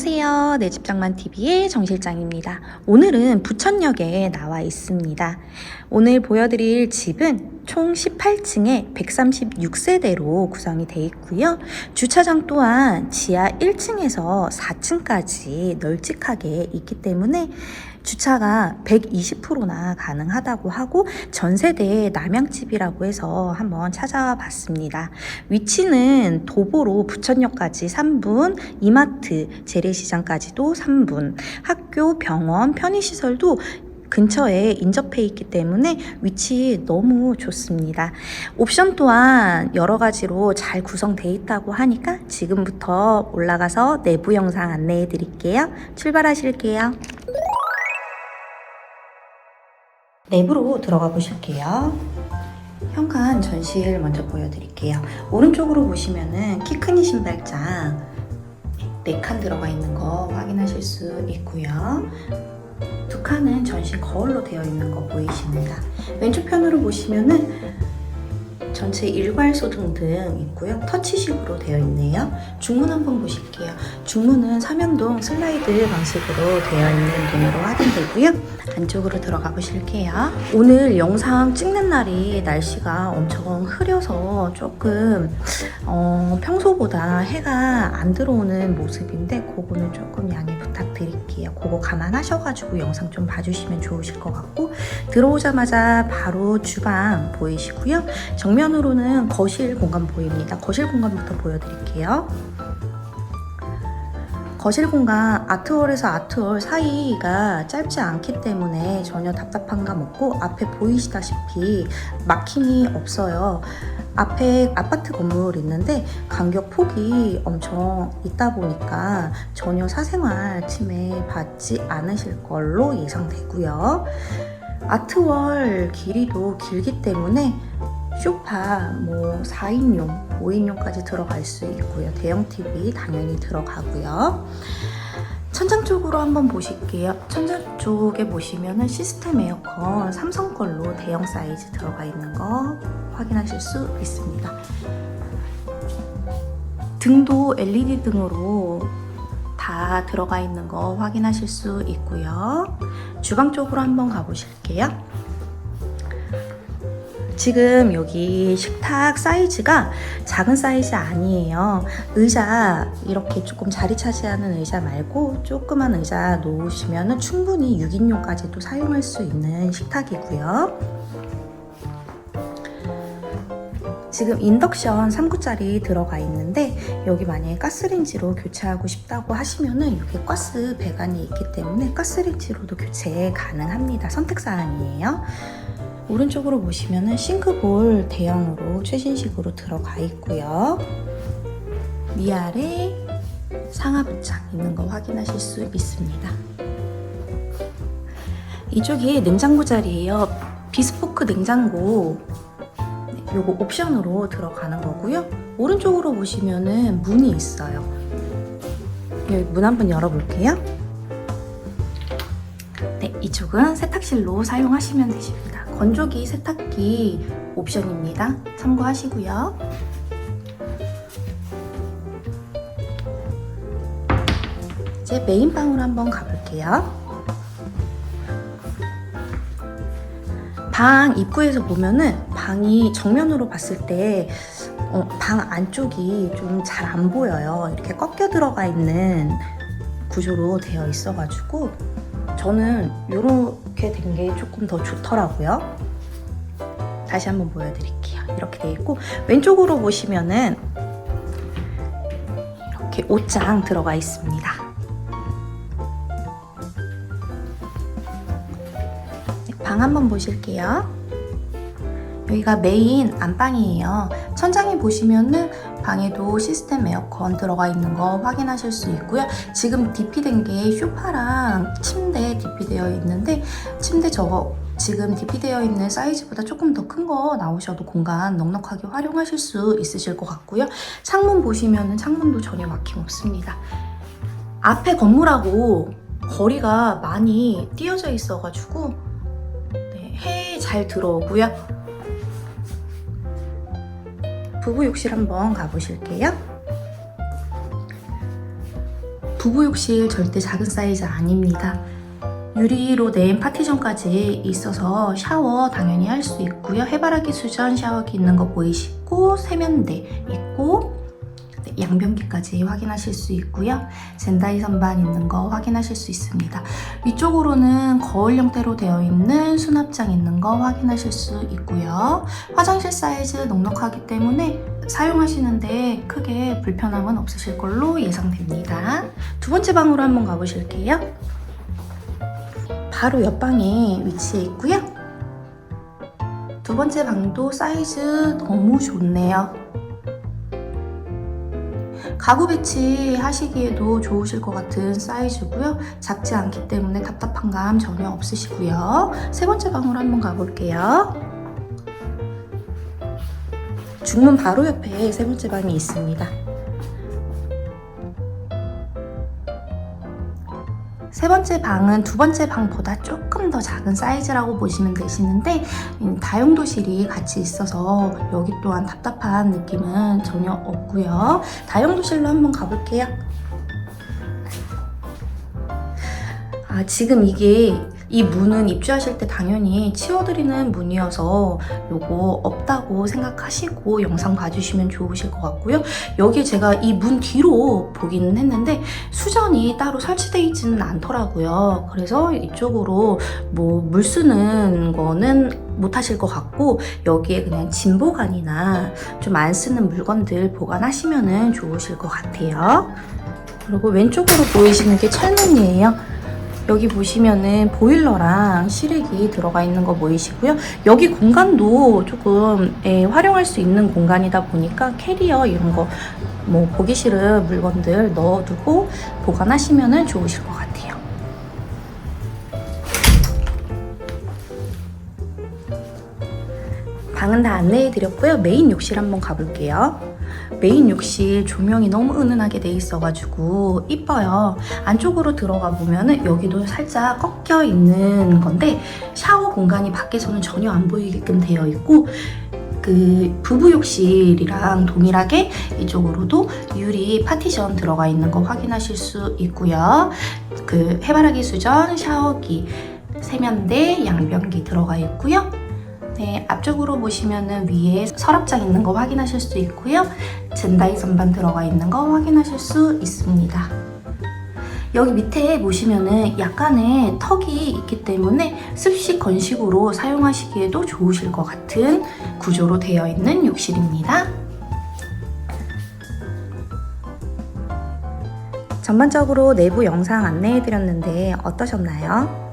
안녕하세요. 내 집장만 TV의 정 실장입니다. 오늘은 부천역에 나와 있습니다. 오늘 보여드릴 집은 총 18층에 136세대로 구성이 되어 있고요. 주차장 또한 지하 1층에서 4층까지 널찍하게 있기 때문에 주차가 120%나 가능하다고 하고 전세대 남양집이라고 해서 한번 찾아와 봤습니다. 위치는 도보로 부천역까지 3분, 이마트, 재래시장까지도 3분, 학교, 병원, 편의시설도 근처에 인접해 있기 때문에 위치 너무 좋습니다. 옵션 또한 여러 가지로 잘 구성되어 있다고 하니까 지금부터 올라가서 내부 영상 안내해 드릴게요. 출발하실게요. 내부로 들어가 보실게요. 현관 전시를 먼저 보여드릴게요. 오른쪽으로 보시면은 키큰 신발장 4칸 들어가 있는 거 확인하실 수 있고요. 두 칸은 전시 거울로 되어 있는 거 보이십니다. 왼쪽 편으로 보시면은 전체 일괄 소등 등 있고요. 터치식으로 되어 있네요. 중문 한번 보실게요. 중문은 삼연동 슬라이드 방식으로 되어 있는 문으로 확인되고요. 안쪽으로 들어가 보실게요. 오늘 영상 찍는 날이 날씨가 엄청 흐려서 조금 어, 평소보다 해가 안 들어오는 모습인데 그거는 조금 양해 부탁드릴게요. 그거 감안하셔가지고 영상 좀 봐주시면 좋으실 것 같고 들어오자마자 바로 주방 보이시고요. 정면으로는 거실 공간 보입니다. 거실 공간부터 보여드릴게요. 거실 공간 아트월에서 아트월 사이가 짧지 않기 때문에 전혀 답답한 감 없고 앞에 보이시다시피 막힘이 없어요. 앞에 아파트 건물 있는데 간격 폭이 엄청 있다 보니까 전혀 사생활 침해 받지 않으실 걸로 예상되고요. 아트월 길이도 길기 때문에 쇼파 뭐 4인용, 5인용까지 들어갈 수 있고요. 대형 TV 당연히 들어가고요. 천장 쪽으로 한번 보실게요. 천장 쪽에 보시면은 시스템 에어컨 삼성 걸로 대형 사이즈 들어가 있는 거 확인하실 수 있습니다. 등도 LED 등으로 다 들어가 있는 거 확인하실 수 있고요. 주방 쪽으로 한번 가보실게요. 지금 여기 식탁 사이즈가 작은 사이즈 아니에요. 의자 이렇게 조금 자리 차지하는 의자 말고 조그만 의자 놓으시면 충분히 6인용까지도 사용할 수 있는 식탁이고요. 지금 인덕션 3구짜리 들어가 있는데 여기 만약에 가스레인지로 교체하고 싶다고 하시면은 여기 가스 배관이 있기 때문에 가스레인지로도 교체 가능합니다. 선택사항이에요. 오른쪽으로 보시면은 싱크볼 대형으로 최신식으로 들어가 있고요. 위아래 상하부장 있는 거 확인하실 수 있습니다. 이쪽이 냉장고 자리예요. 비스포크 냉장고 네, 요거 옵션으로 들어가는 거고요. 오른쪽으로 보시면은 문이 있어요. 문 한번 열어볼게요. 네, 이쪽은 세탁실로 사용하시면 되십니다. 건조기, 세탁기 옵션입니다. 참고하시고요. 이제 메인 방으로 한번 가볼게요. 방 입구에서 보면은 방이 정면으로 봤을 때 어, 방 안쪽이 좀 잘 안 보여요. 이렇게 꺾여 들어가 있는 구조로 되어 있어가지고 저는 이렇게 된 게 조금 더 좋더라고요. 다시 한번 보여드릴게요. 이렇게 돼 있고 왼쪽으로 보시면은 이렇게 옷장 들어가 있습니다. 네, 방 한번 보실게요. 여기가 메인 안방이에요. 천장에 보시면은 방에도 시스템 에어컨 들어가 있는 거 확인하실 수 있고요. 지금 DP된 게 쇼파랑 침대 DP되어 있는데 침대 저거 지금 DP되어 있는 사이즈보다 조금 더 큰 거 나오셔도 공간 넉넉하게 활용하실 수 있으실 것 같고요. 창문 보시면은 창문도 전혀 막힘 없습니다. 앞에 건물하고 거리가 많이 띄어져 있어가지고 네, 해잘 들어오고요. 부부 욕실 한번 가보실게요. 부부 욕실 절대 작은 사이즈 아닙니다. 유리로 낸 파티션까지 있어서 샤워 당연히 할 수 있고요. 해바라기 수전 샤워기 있는 거 보이시고 세면대 있고 네, 양변기까지 확인하실 수 있고요. 젠다이 선반 있는 거 확인하실 수 있습니다. 위쪽으로는 거울 형태로 되어 있는 수납장 있는 거 확인하실 수 있고요. 화장실 사이즈 넉넉하기 때문에 사용하시는데 크게 불편함은 없으실 걸로 예상됩니다. 두 번째 방으로 한번 가보실게요. 바로 옆방에 위치해 있고요. 두 번째 방도 사이즈 너무 좋네요. 가구 배치 하시기에도 좋으실 것 같은 사이즈고요. 작지 않기 때문에 답답한 감 전혀 없으시고요. 세 번째 방으로 한번 가볼게요. 중문 바로 옆에 세 번째 방이 있습니다. 세 번째 방은 두 번째 방보다 조금 더 작은 사이즈라고 보시면 되시는데 음, 다용도실이 같이 있어서 여기 또한 답답한 느낌은 전혀 없고요. 다용도실로 한번 가볼게요. 아, 지금 이게 이 문은 입주하실 때 당연히 치워드리는 문이어서 요거 없다고 생각하시고 영상 봐주시면 좋으실 것 같고요. 여기 제가 이 문 뒤로 보기는 했는데 수전이 따로 설치되어 있지는 않더라고요. 그래서 이쪽으로 뭐 물 쓰는 거는 못 하실 것 같고 여기에 그냥 짐 보관이나 좀 안 쓰는 물건들 보관하시면 좋으실 것 같아요. 그리고 왼쪽으로 보이시는 게 철문이에요. 여기 보시면은 보일러랑 실외기 들어가 있는 거 보이시고요. 여기 공간도 조금 예, 활용할 수 있는 공간이다 보니까 캐리어 이런 거 뭐 보기 싫은 물건들 넣어두고 보관하시면 좋으실 것 같아요. 방은 다 안내해 드렸고요. 메인 욕실 한번 가볼게요. 메인 욕실 조명이 너무 은은하게 돼 있어가지고 이뻐요. 안쪽으로 들어가 보면은 여기도 살짝 꺾여 있는 건데 샤워 공간이 밖에서는 전혀 안 보이게끔 되어 있고 그 부부 욕실이랑 동일하게 이쪽으로도 유리 파티션 들어가 있는 거 확인하실 수 있고요. 그 해바라기 수전, 샤워기, 세면대, 양변기 들어가 있고요. 네, 앞쪽으로 보시면은 위에 서랍장 있는 거 확인하실 수 있고요. 젠다이 선반 들어가 있는 거 확인하실 수 있습니다. 여기 밑에 보시면은 약간의 턱이 있기 때문에 습식 건식으로 사용하시기에도 좋으실 것 같은 구조로 되어 있는 욕실입니다. 전반적으로 내부 영상 안내해 드렸는데 어떠셨나요?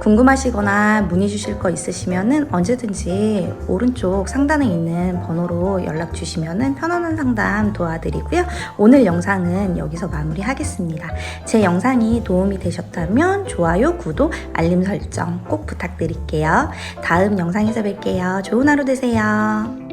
궁금하시거나 문의 주실 거 있으시면 언제든지 오른쪽 상단에 있는 번호로 연락 주시면 편안한 상담 도와드리고요. 오늘 영상은 여기서 마무리하겠습니다. 제 영상이 도움이 되셨다면 좋아요, 구독, 알림 설정 꼭 부탁드릴게요. 다음 영상에서 뵐게요. 좋은 하루 되세요.